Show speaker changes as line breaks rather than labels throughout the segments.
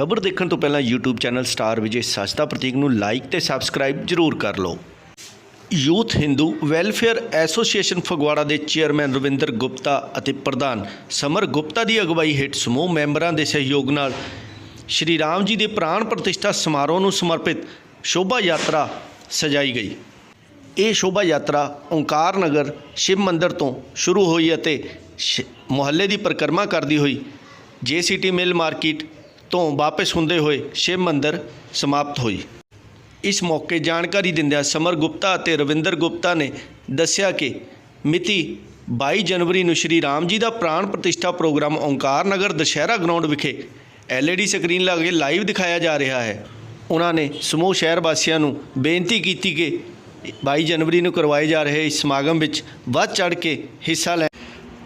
ਖਬਰ ਦੇਖਣ ਤੋਂ ਪਹਿਲਾਂ YouTube ਚੈਨਲ ਸਟਾਰ ਵਿਜੇ ਸੱਚ ਦਾ ਪ੍ਰਤੀਕ ਨੂੰ ਲਾਈਕ ਤੇ ਸਬਸਕ੍ਰਾਈਬ ਜ਼ਰੂਰ ਕਰ ਲਓ। Youth Hindu Welfare Association Phagwara ਦੇ ਚੇਅਰਮੈਨ ਰਵਿੰਦਰ ਗੁਪਤਾ ਅਤੇ ਪ੍ਰਧਾਨ ਸਮਰ ਗੁਪਤਾ ਦੀ ਅਗਵਾਈ ਹੇਠ ਸਮੂਹ ਮੈਂਬਰਾਂ ਦੇ ਸਹਿਯੋਗ ਨਾਲ ਸ਼੍ਰੀ ਰਾਮ ਜੀ ਦੇ ਪ੍ਰਾਣ ਪ੍ਰਤਿਸ਼ਠਾ ਸਮਾਰੋਹ ਨੂੰ ਸਮਰਪਿਤ ਸ਼ੋਭਾ ਯਾਤਰਾ ਸਜਾਈ ਗਈ। ਇਹ ਸ਼ੋਭਾ ਯਾਤਰਾ ਓਂਕਾਰ ਨਗਰ, ਸ਼ਿਵ ਮੰਦਿਰ ਤੋਂ ਸ਼ੁਰੂ ਹੋਈ ਅਤੇ ਸ਼- ਮੁਹੱਲੇ ਦੀ ਪਰਿਕਰਮਾ ਕਰਦੀ ਹੋਈ ਜੇਸੀਟੀ ਮਿਲ ਮਾਰਕੀਟ ਤੋਂ ਵਾਪਸ ਹੁੰਦੇ ਹੋਏ ਸ਼ਿਵ ਮੰਦਰ ਸਮਾਪਤ ਹੋਈ। ਇਸ ਮੌਕੇ ਜਾਣਕਾਰੀ ਦਿੰਦਿਆਂ ਸਮਰ ਗੁਪਤਾ ਅਤੇ ਰਵਿੰਦਰ ਗੁਪਤਾ ਨੇ ਦੱਸਿਆ ਕਿ ਮਿਤੀ 22 ਜਨਵਰੀ ਨੂੰ ਸ਼੍ਰੀ ਰਾਮ ਜੀ ਦਾ ਪ੍ਰਾਣ ਪ੍ਰਤਿਸ਼ਠਾ ਪ੍ਰੋਗਰਾਮ ਓਂਕਾਰ ਨਗਰ ਦੁਸ਼ਹਿਰਾ ਗਰਾਊਂਡ ਵਿਖੇ LED ਸਕਰੀਨ ਲਾ ਕੇ ਲਾਈਵ ਦਿਖਾਇਆ ਜਾ ਰਿਹਾ ਹੈ। ਉਹਨਾਂ ਨੇ ਸਮੂਹ ਸ਼ਹਿਰ ਵਾਸੀਆਂ ਨੂੰ ਬੇਨਤੀ ਕੀਤੀ ਕਿ 22 ਜਨਵਰੀ ਨੂੰ ਕਰਵਾਏ ਜਾ ਰਹੇ ਇਸ ਸਮਾਗਮ ਵਿੱਚ ਵੱਧ ਚੜ ਕੇ ਹਿੱਸਾ ਲੈ।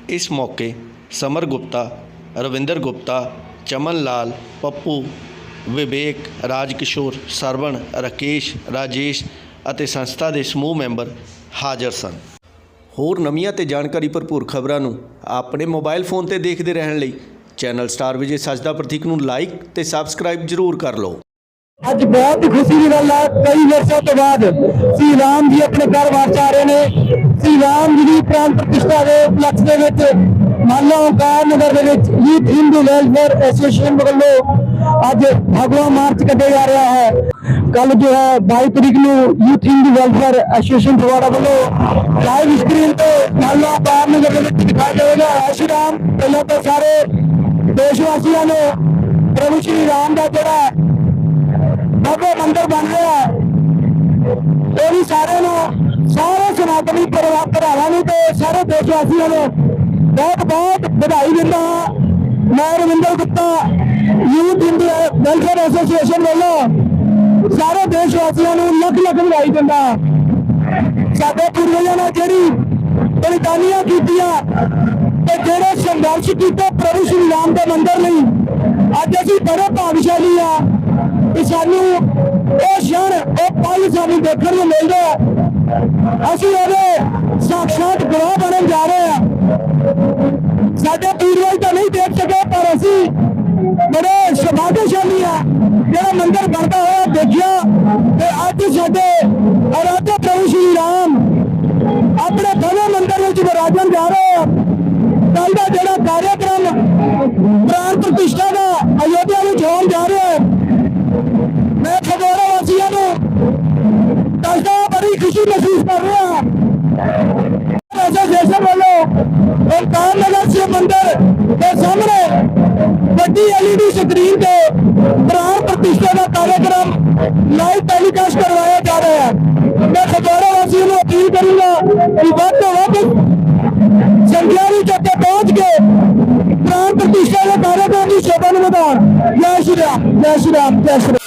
ਇਸ ਮੌਕੇ ਸਮਰ ਗੁਪਤਾ, ਰਵਿੰਦਰ ਗੁਪਤਾ ਚਮਨ ਲਾਲ ਪੱਪੂ, ਵਿਵੇਕ ਰਾਜ ਕਿਸ਼ੋਰ ਸਰਵਣ, ਰਾਕੇਸ਼, ਰਾਜੇਸ਼ ਅਤੇ ਸੰਸਥਾ ਦੇ ਸਮੂਹ ਮੈਂਬਰ ਹਾਜ਼ਰ ਸਨ। ਹੋਰ ਨਵੀਆਂ ਤੇ ਜਾਣਕਾਰੀ ਭਰਪੂਰ ਖਬਰਾਂ ਨੂੰ ਆਪਣੇ ਮੋਬਾਈਲ ਫੋਨ ਤੇ ਦੇਖਦੇ ਰਹਿਣ ਲਈ ਚੈਨਲ ਸਟਾਰ ਵਿਜੇ ਸੱਚ ਪ੍ਰਤੀਕ ਨੂੰ ਲਾਈਕ ਤੇ ਸਬਸਕ੍ਰਾਈਬ ਜ਼ਰੂਰ ਕਰ ਲਓ।
ਅੱਜ ਬਹੁਤ ਹੀ ਖੁਸ਼ੀ ਦੀ ਗੱਲ ਹੈ ਕਈ ਵਰਸ਼ਾਂ ਤੋਂ ਬਾਅਦ ਸ੍ਰੀ ਰਾਮ ਜੀ ਆਪਣੇ ਘਰ ਵਾਪਸ ਆ ਰਹੇ ਨੇ। ਸ੍ਰੀ ਰਾਮ ਜੀ ਦੀ ਪ੍ਰਾਣ ਪ੍ਰਤਿਸ਼ਠਾ ਦੇ ਉਪਲਕਸ਼ ਦੇ ਵਿੱਚ ਮਾਲਾ ਓਂਕਾਰ ਨਗਰ ਦੇ ਵਿੱਚ ਯੂਥ ਹਿੰਦੂ ਵੈਲਫੇਅਰ ਐਸੋਸੀਏਸ਼ਨ ਵੱਲੋਂ ਅੱਜ ਭਗਵਾ ਮਾਰਚ ਕੱਢਿਆ ਜਾ ਰਿਹਾ ਹੈ। ਕੱਲ ਜੋ ਹੈ 22 ਤਰੀਕ ਨੂੰ Youth Hindu Welfare Association Phagwara ਵੱਲੋਂ ਲਾਈਵ ਸਕਰੀਨ ਤੇ ਮਾਲਾ ਓਂਕਾਰ ਨਗਰ ਦੇ ਵਿੱਚ ਦਿਖਾਇਆ ਜਾਵੇਗਾ। ਜੈ ਰਾਮ। ਪਹਿਲਾਂ ਤਾਂ ਸਾਰੇ ਦੇਸ਼ ਵਾਸੀਆਂ ਨੂੰ ਪ੍ਰਭੂ ਸ਼੍ਰੀ ਰਾਮ ਦਾ ਜਿਹੜਾ ਬਾਬੇ ਮੰਦਰ ਬਣ ਰਿਹਾ ਹੈ, ਇਹ ਵੀ ਸਾਰਿਆਂ ਨੂੰ ਸਾਰੇ ਸਨਾਤਨੀ ਪਰਿਵਾਰ ਭਰਾਵਾਂ ਨੂੰ ਤੇ ਸਾਰੇ ਦੇਸ਼ ਵਾਸੀਆਂ ਨੂੰ ਬਹੁਤ ਬਹੁਤ ਵਧਾਈ ਦਿੰਦਾ ਹਾਂ ਮੈਂ Ravinder Gupta Youth Hindu Welfare Association ਵੱਲੋਂ ਸਾਰੇ ਦੇਸ਼ ਵਾਸੀਆਂ ਨੂੰ ਲੱਖ ਲੱਖ ਵਧਾਈ ਦਿੰਦਾ। ਹਾਂ ਸਾਡੇ ਪੂਰਵਜਾਂ ਨੇ ਜਿਹੜੀ ਬਲੀਦਾਨੀਆਂ ਕੀਤੀਆਂ ਤੇ ਜਿਹੜੇ ਸੰਘਰਸ਼ ਕੀਤੇ ਪ੍ਰਭੂ ਸ਼੍ਰੀ ਰਾਮ ਦੇ ਮੰਦਰ ਲਈ, ਅੱਜ ਅਸੀਂ ਬੜੇ ਭਾਗਸ਼ਾਲੀ ਆ ਕਿ ਸਾਨੂੰ ਉਹ ਸ਼ਹਿਰ, ਉਹ ਪਲ ਸਾਨੂੰ ਦੇਖਣ ਨੂੰ ਮਿਲਦਾ। ਅਸੀਂ ਉਹਦੇ ਸਾਖਸ਼ਾਤ ਗਵਾਹ ਬਣਨ ਜਾ ਰਹੇ ਹਾਂ। ਸਾਡੇ ਪੂਰਵਜ ਤਾਂ ਨਹੀਂ ਦੇਖ ਸਕੇ, ਪਰ ਅਸੀਂ ਬੜੇ ਸੁਭਾਗਸ਼ਾਲੀ ਆ ਜਿਹੜਾ ਮੰਦਰ ਬਣਦਾ ਹੋਇਆ ਦੇਖਿਆ ਤੇ ਅੱਜ ਸਾਡੇ ਅਰਾਧੇ ਪ੍ਰਭੂ ਸ਼੍ਰੀ ਰਾਮ ਆਪਣੇ ਭਲੇ ਮੰਦਰ ਵਿੱਚ ਵਿਰਾਜਣ ਜਾ ਰਹੇ ਆ ਕੱਲ ਦਾ ਜਿਹੜਾ ਕਾਰਿਆਕ੍ਰਮ ਪ੍ਰਾਣ ਪ੍ਰਤਿਸ਼ਠਾ ਦਾ ਅਯੋਧਿਆ ਵਿੱਚ ਹੋਣ ਜਾ ਰਿਹਾ ਹੈ ਮੈਂ ਫਗਵਾੜਾ ਵਾਸੀਆਂ ਨੂੰ ਦੱਸਦਾ ਬੜੀ ਖੁਸ਼ੀ ਮਹਿਸੂਸ ਕਰ ਰਿਹਾ ਹਾਂ ਐਸੋਸੀਏਸ਼ਨ ਵੱਲੋਂ ਓਂਕਾਰ ਨਗਰ ਸ਼ਿਵ ਮੰਦਿਰ ਦੇ ਸਾਹਮਣੇ ਵੱਡੀ ਐਲਈਡੀ ਸਕਰੀਨ ਤੇ ਪ੍ਰਾਣ ਪ੍ਰਤਿਸ਼ਠਾ ਦਾ ਕਾਰਿਆਕ੍ਰਮ ਲਾਈਵ ਟੈਲੀਕਾਸਟ ਕਰਵਾਇਆ ਜਾ ਰਿਹਾ ਹੈ ਮੈਂ ਫਗਵਾੜਾ ਵਾਸੀਆਂ ਨੂੰ ਅਪੀਲ ਕਰੂੰਗਾ ਕਿ ਵੱਧ ਤੋਂ ਵੱਧ ਸੰਗਿਆ ਵਿੱਚ ਅੱਗੇ ਪਹੁੰਚ ਕੇ ਪ੍ਰਾਣ ਪ੍ਰਤਿਸ਼ਠਾ ਦੇ ਕਾਰਿਆਕ੍ਰਮ ਦੀ ਸ਼ੋਭਾ ਨੂੰ ਵਧਾਉਣ ਜੈ ਸ਼੍ਰੀ ਰਾਮ ਜੈ ਸ਼੍ਰੀ ਰਾਮ ਜੈ ਸ਼੍ਰੀ ਰਾਮ